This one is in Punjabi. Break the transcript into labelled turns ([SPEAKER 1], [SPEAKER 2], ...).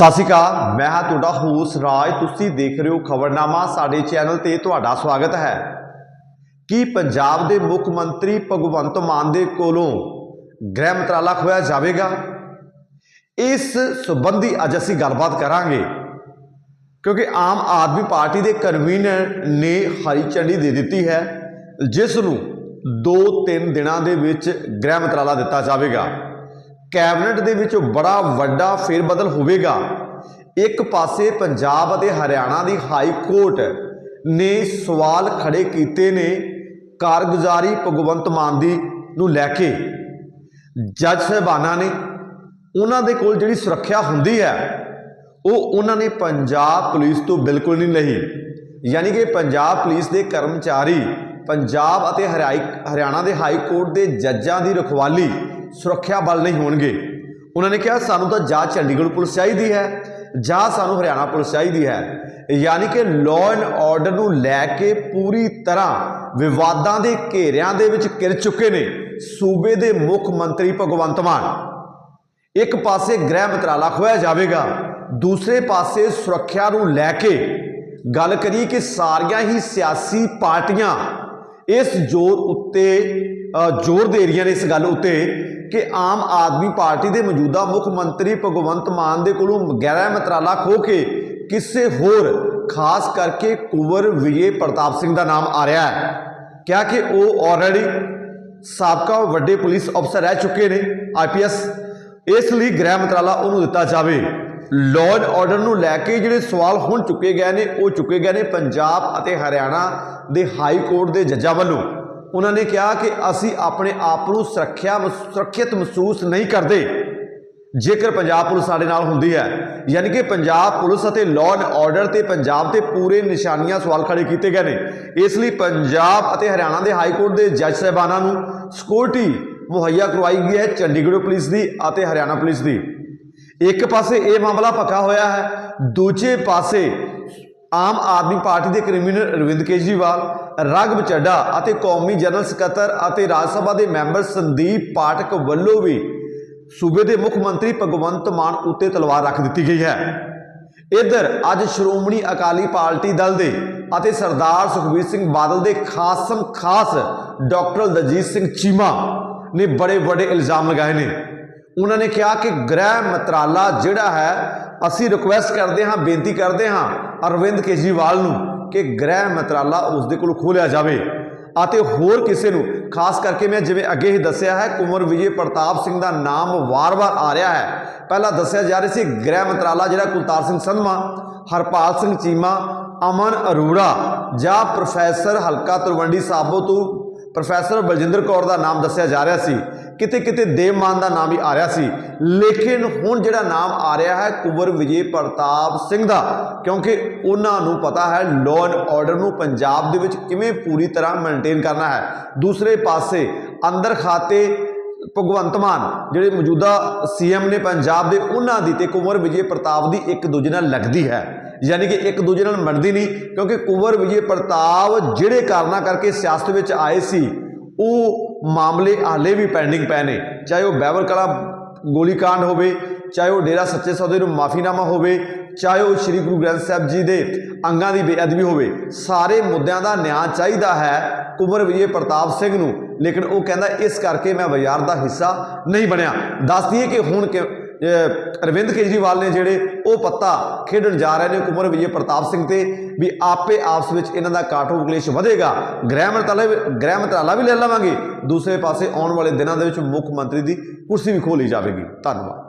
[SPEAKER 1] ਸਤਿ ਸ਼੍ਰੀ ਅਕਾਲ, ਮੈਂ ਹਾਂ ਤੁਹਾਡਾ ਹੋਸ ਰਾਜ। ਤੁਸੀਂ ਦੇਖ ਰਹੇ ਹੋ ਖਬਰਨਾਮਾ, ਸਾਡੇ ਚੈਨਲ ਤੇ ਤੁਹਾਡਾ ਸਵਾਗਤ ਹੈ। ਕੀ ਪੰਜਾਬ ਦੇ ਮੁੱਖ ਮੰਤਰੀ ਭਗਵੰਤ ਮਾਨ ਦੇ ਕੋਲੋਂ ਗ੍ਰਹਿ ਮੰਤਰਾਲਾ ਖੋਇਆ ਜਾਵੇਗਾ? ਇਸ ਸੰਬੰਧੀ ਅੱਜ ਅਸੀਂ ਗੱਲਬਾਤ ਕਰਾਂਗੇ, ਕਿਉਂਕਿ ਆਮ ਆਦਮੀ ਪਾਰਟੀ ਦੇ ਕਨਵੀਨਰ ਨੇ ਹਰੀ ਝੰਡੀ ਦੇ ਦਿੱਤੀ ਹੈ, ਜਿਸ ਨੂੰ 2-3 ਦਿਨਾਂ ਦੇ ਵਿੱਚ ਗ੍ਰਹਿ ਮੰਤਰਾਲਾ ਦਿੱਤਾ ਜਾਵੇਗਾ। ਕੈਬਨਿਟ ਦੇ ਵਿੱਚ ਬੜਾ ਵੱਡਾ ਫੇਰਬਦਲ ਹੋਵੇਗਾ। ਇੱਕ ਪਾਸੇ ਪੰਜਾਬ ਅਤੇ ਹਰਿਆਣਾ ਦੀ ਹਾਈ ਕੋਰਟ ਨੇ ਸਵਾਲ ਖੜੇ ਕੀਤੇ ਨੇ ਕਾਰਗੁਜ਼ਾਰੀ ਭਗਵੰਤ ਮਾਨ ਦੀ ਨੂੰ ਲੈ ਕੇ। ਜੱਜ ਸਾਹਿਬਾਨਾਂ ਨੇ ਉਹਨਾਂ ਦੇ ਕੋਲ ਜਿਹੜੀ ਸੁਰੱਖਿਆ ਹੁੰਦੀ ਹੈ, ਉਹ ਉਹਨਾਂ ਨੇ ਪੰਜਾਬ ਪੁਲਿਸ ਤੋਂ ਬਿਲਕੁਲ ਨਹੀਂ ਲਈ। ਯਾਨੀ ਕਿ ਪੰਜਾਬ ਪੁਲਿਸ ਦੇ ਕਰਮਚਾਰੀ, ਪੰਜਾਬ ਅਤੇ ਹਰਿਆਈ ਹਰਿਆਣਾ ਦੇ ਹਾਈ ਕੋਰਟ ਦੇ ਜੱਜਾਂ ਦੀ ਰਖਵਾਲੀ ਸੁਰੱਖਿਆ ਬਲ ਨਹੀਂ ਹੋਣਗੇ। ਉਹਨਾਂ ਨੇ ਕਿਹਾ, ਸਾਨੂੰ ਤਾਂ ਜਾਂ ਚੰਡੀਗੜ੍ਹ ਪੁਲਿਸ ਚਾਹੀਦੀ ਹੈ, ਜਾਂ ਸਾਨੂੰ ਹਰਿਆਣਾ ਪੁਲਿਸ ਚਾਹੀਦੀ ਹੈ। ਯਾਨੀ ਕਿ ਲਾਅ ਐਂਡ ਆਰਡਰ ਨੂੰ ਲੈ ਕੇ ਪੂਰੀ ਤਰ੍ਹਾਂ ਵਿਵਾਦਾਂ ਦੇ ਘੇਰਿਆਂ ਦੇ ਵਿੱਚ ਘਿਰ ਚੁੱਕੇ ਨੇ ਸੂਬੇ ਦੇ ਮੁੱਖ ਮੰਤਰੀ ਭਗਵੰਤ ਮਾਨ। ਇੱਕ ਪਾਸੇ ਗ੍ਰਹਿ ਮੰਤਰਾਲਾ ਖੋਇਆ ਜਾਵੇਗਾ, ਦੂਸਰੇ ਪਾਸੇ ਸੁਰੱਖਿਆ ਨੂੰ ਲੈ ਕੇ। ਗੱਲ ਕਰੀ ਕਿ ਸਾਰੀਆਂ ਹੀ ਸਿਆਸੀ ਪਾਰਟੀਆਂ ਇਸ ਜ਼ੋਰ ਉੱਤੇ ਜ਼ੋਰ ਦੇ ਰਹੀਆਂ ਨੇ ਇਸ ਗੱਲ ਉੱਤੇ। ਕਿ ਆਮ ਆਦਮੀ ਪਾਰਟੀ ਦੇ ਮੌਜੂਦਾ ਮੁੱਖ ਮੰਤਰੀ ਭਗਵੰਤ ਮਾਨ ਦੇ ਕੋਲੋਂ ਗ੍ਰਹਿ ਮੰਤਰਾਲਾ ਖੋ ਕੇ ਕਿਸੇ ਹੋਰ, ਖਾਸ ਕਰਕੇ ਕੁਵਰ ਵਿਜੇ ਪ੍ਰਤਾਪ ਸਿੰਘ ਦਾ ਨਾਮ ਆ ਰਿਹਾ ਹੈ। ਕਿਹਾ ਕਿ ਉਹ ਆਲਰੇਡੀ ਸਾਬਕਾ ਵੱਡੇ ਪੁਲਿਸ ਅਫਸਰ ਰਹਿ ਚੁੱਕੇ ਨੇ ਆਈਪੀਐਸ ਇਸ ਲਈ ਗ੍ਰਹਿ ਮੰਤਰਾਲਾ ਉਹਨੂੰ ਦਿੱਤਾ ਜਾਵੇ। ਲਾਅ ਐਂਡ ਆਰਡਰ ਨੂੰ ਲੈ ਕੇ ਜਿਹੜੇ ਸਵਾਲ ਹੁਣ ਚੁੱਕੇ ਗਏ ਨੇ, ਉਹ ਚੁੱਕੇ ਗਏ ਨੇ ਪੰਜਾਬ ਅਤੇ ਹਰਿਆਣਾ ਦੇ ਹਾਈ ਕੋਰਟ ਦੇ ਜੱਜਾਂ ਵੱਲੋਂ। ਉਹਨਾਂ ਨੇ ਕਿਹਾ ਕਿ ਅਸੀਂ ਆਪਣੇ ਆਪ ਨੂੰ ਸੁਰੱਖਿਆ ਸੁਰੱਖਿਅਤ ਮਹਿਸੂਸ ਨਹੀਂ ਕਰਦੇ। ਜੇਕਰ ਪੰਜਾਬ ਪੁਲਿਸ ਸਾਡੇ ਨਾਲ ਹੁੰਦੀ ਹੈ, ਯਾਨੀ ਕਿ ਪੰਜਾਬ ਪੁਲਿਸ ਅਤੇ ਲਾਅ ਐਂਡ ਆਰਡਰ ਤੇ ਪੰਜਾਬ ਤੇ ਪੂਰੇ ਨਿਸ਼ਾਨੀਆਂ ਸਵਾਲ ਖੜੇ ਕੀਤੇ ਗਏ ਨੇ। ਇਸ ਲਈ ਪੰਜਾਬ ਅਤੇ ਹਰਿਆਣਾ ਦੇ ਹਾਈ ਕੋਰਟ ਦੇ ਜੱਜ ਸਾਹਿਬਾਨਾਂ ਨੂੰ ਸਿਕਿਉਰਿਟੀ ਮੁਹੱਈਆ ਕਰਵਾਈ ਗਈ ਹੈ ਚੰਡੀਗੜ੍ਹ ਪੁਲਿਸ ਦੀ ਅਤੇ ਹਰਿਆਣਾ ਪੁਲਿਸ ਦੀ। ਇੱਕ ਪਾਸੇ ਇਹ ਮਾਮਲਾ ਪੱਕਾ ਹੋਇਆ ਹੈ, ਦੂਜੇ ਪਾਸੇ ਆਮ ਆਦਮੀ ਪਾਰਟੀ ਦੇ ਕ੍ਰਿਮੀਨਲ ਅਰਵਿੰਦ ਕੇਜਰੀਵਾਲ ਰਗਬ ਚੱਡਾ ਅਤੇ ਕੌਮੀ ਜਨਰਲ ਸਕੱਤਰ ਅਤੇ ਰਾਜ ਸਭਾ ਦੇ ਮੈਂਬਰ ਸੰਦੀਪ ਪਾਠਕ ਵੱਲੋਂ ਵੀ ਸੂਬੇ ਦੇ ਮੁੱਖ ਮੰਤਰੀ ਭਗਵੰਤ ਮਾਨ ਉੱਤੇ ਤਲਵਾਰ ਰੱਖ ਦਿੱਤੀ ਗਈ ਹੈ। ਇਧਰ ਅੱਜ ਸ਼੍ਰੋਮਣੀ ਅਕਾਲੀ ਪਾਰਟੀ ਦਲ ਦੇ ਅਤੇ ਸਰਦਾਰ ਸੁਖਬੀਰ ਸਿੰਘ ਬਾਦਲ ਦੇ ਖਾਸਮ ਖਾਸ ਡਾਕਟਰ ਦਜੀਤ ਸਿੰਘ ਚੀਮਾ ਨੇ ਬੜੇ ਵੱਡੇ ਇਲਜ਼ਾਮ ਲਗਾਏ ਨੇ। ਉਹਨਾਂ ਨੇ ਕਿਹਾ ਕਿ ਗ੍ਰਹਿ ਮੰਤਰਾਲਾ ਜਿਹੜਾ ਹੈ, ਅਸੀਂ ਰਿਕੁਐਸਟ ਕਰਦੇ ਹਾਂ, ਬੇਨਤੀ ਕਰਦੇ ਹਾਂ ਅਰਵਿੰਦ ਕੇਜਰੀਵਾਲ ਨੂੰ ਕਿ ਗ੍ਰਹਿ ਮੰਤਰਾਲਾ ਉਸ ਦੇ ਕੋਲ ਖੋਲਿਆ ਜਾਵੇ। ਅਤੇ ਹੋਰ ਕਿਸੇ ਨੂੰ, ਖਾਸ ਕਰਕੇ ਮੈਂ ਜਿਵੇਂ ਅੱਗੇ ਹੀ ਦੱਸਿਆ ਹੈ ਕੁੰਵਰ ਵਿਜੇ ਪ੍ਰਤਾਪ ਸਿੰਘ ਦਾ ਨਾਮ ਵਾਰ-ਵਾਰ ਆ ਰਿਹਾ ਹੈ। ਪਹਿਲਾਂ ਦੱਸਿਆ ਜਾ ਰਿਹਾ ਸੀ ਗ੍ਰਹਿ ਮੰਤਰਾਲਾ ਜਿਹੜਾ ਕੁਲਤਾਰ ਸਿੰਘ ਸੰਧਮਾ, ਹਰਪਾਲ ਸਿੰਘ ਚੀਮਾ, ਅਮਨ ਅਰੂੜਾ ਜਾਂ ਪ੍ਰੋਫੈਸਰ ਹਲਕਾ ਤਲਵੰਡੀ ਸਾਬੋ ਤੋਂ ਪ੍ਰੋਫੈਸਰ ਬਲਜਿੰਦਰ ਕੌਰ ਦਾ ਨਾਮ ਦੱਸਿਆ ਜਾ ਰਿਹਾ ਸੀ। ਕਿਤੇ ਕਿਤੇ ਦੇਵਮਾਨ ਦਾ ਨਾਮ ਵੀ ਆ ਰਿਹਾ ਸੀ। ਲੇਕਿਨ ਹੁਣ ਜਿਹੜਾ ਨਾਮ ਆ ਰਿਹਾ ਹੈ ਕੁਵਰ ਵਿਜੇ ਪ੍ਰਤਾਪ ਸਿੰਘ ਦਾ, ਕਿਉਂਕਿ ਉਹਨਾਂ ਨੂੰ ਪਤਾ ਹੈ ਲਾਅ ਐਂਡ ਆਰਡਰ ਨੂੰ ਪੰਜਾਬ ਦੇ ਵਿੱਚ ਕਿਵੇਂ ਪੂਰੀ ਤਰ੍ਹਾਂ ਮੇਨਟੇਨ ਕਰਨਾ ਹੈ। ਦੂਸਰੇ ਪਾਸੇ ਅੰਦਰ ਖਾਤੇ ਭਗਵੰਤ ਮਾਨ, ਜਿਹੜੇ ਮੌਜੂਦਾ ਸੀਐਮ ਨੇ ਪੰਜਾਬ ਦੇ, ਉਹਨਾਂ ਦੀ ਤੇ ਕੁਵਰ ਵਿਜੇ ਪ੍ਰਤਾਪ ਦੀ ਇੱਕ ਦੂਜੇ ਨਾਲ ਲੱਗਦੀ ਹੈ। ਯਾਨੀ ਕਿ ਇੱਕ ਦੂਜੇ ਨਾਲ ਬਣਦੀ ਨਹੀਂ, ਕਿਉਂਕਿ ਕੁਵਰ ਵਿਜੇ ਪ੍ਰਤਾਪ ਜਿਹੜੇ ਕਾਰਨਾਂ ਕਰਕੇ ਸਿਆਸਤ ਵਿੱਚ ਆਏ ਸੀ ਉਹ ਮਾਮਲੇ ਹਾਲੇ ਵੀ ਪੈਂਡਿੰਗ ਪਏ ਨੇ। ਚਾਹੇ ਉਹ ਬੈਵਰ ਕਲਾ ਗੋਲੀकांड ਹੋਵੇ, ਚਾਹੇ ਉਹ ਡੇਰਾ ਸੱਚੇ ਸੌਦੇ ਨੂੰ ਮਾਫੀਨਾਮਾ ਹੋਵੇ, ਚਾਹੇ ਉਹ ਸ੍ਰੀ ਗੁਰੂ ਗ੍ਰੰਥ ਸਾਹਿਬ ਜੀ ਦੇ ਅੰਗਾਂ ਦੀ ਬੇਅਦਬੀ ਹੋਵੇ, ਸਾਰੇ ਮੁੱਦਿਆਂ ਦਾ ਨਿਆਂ ਚਾਹੀਦਾ ਹੈ ਕੁੰਵਰ ਵਿਜੇ ਪ੍ਰਤਾਪ ਸਿੰਘ ਨੂੰ। ਲੇਕਿਨ ਉਹ ਕਹਿੰਦਾ, ਇਸ ਕਰਕੇ ਮੈਂ ਬਾਜ਼ਾਰ ਦਾ ਹਿੱਸਾ ਨਹੀਂ ਬਣਿਆ। ਦੱਸ ਦਈਏ ਕਿ ਹੁਣ ਕਿ ਅਰਵਿੰਦ ਕੇਜਰੀਵਾਲ ਨੇ ਜਿਹੜੇ ਉਹ ਪੱਤਾ ਖੇਡਣ ਜਾ ਰਹੇ ਨੇ ਕੁਮਰ ਵਿਜੇ ਪ੍ਰਤਾਪ ਸਿੰਘ ਤੇ ਵੀ ਆਪੇ ਆਪਸ ਵਿੱਚ ਇਹਨਾਂ ਦਾ ਕਾਟੋ ਕਲੇਸ਼ ਵਧੇਗਾ। ਗ੍ਰਹਿ ਮੰਤਰਾਲਾ ਵੀ- ਗ੍ਰਹਿ ਮੰਤਰਾਲਾ ਵੀ ਲੈ ਲਵਾਂਗੇ। ਦੂਸਰੇ ਪਾਸੇ ਆਉਣ ਵਾਲੇ ਦਿਨਾਂ ਦੇ ਵਿੱਚ ਮੁੱਖ ਮੰਤਰੀ ਦੀ ਕੁਰਸੀ ਵੀ ਖੋਲੀ ਜਾਵੇਗੀ। ਧੰਨਵਾਦ।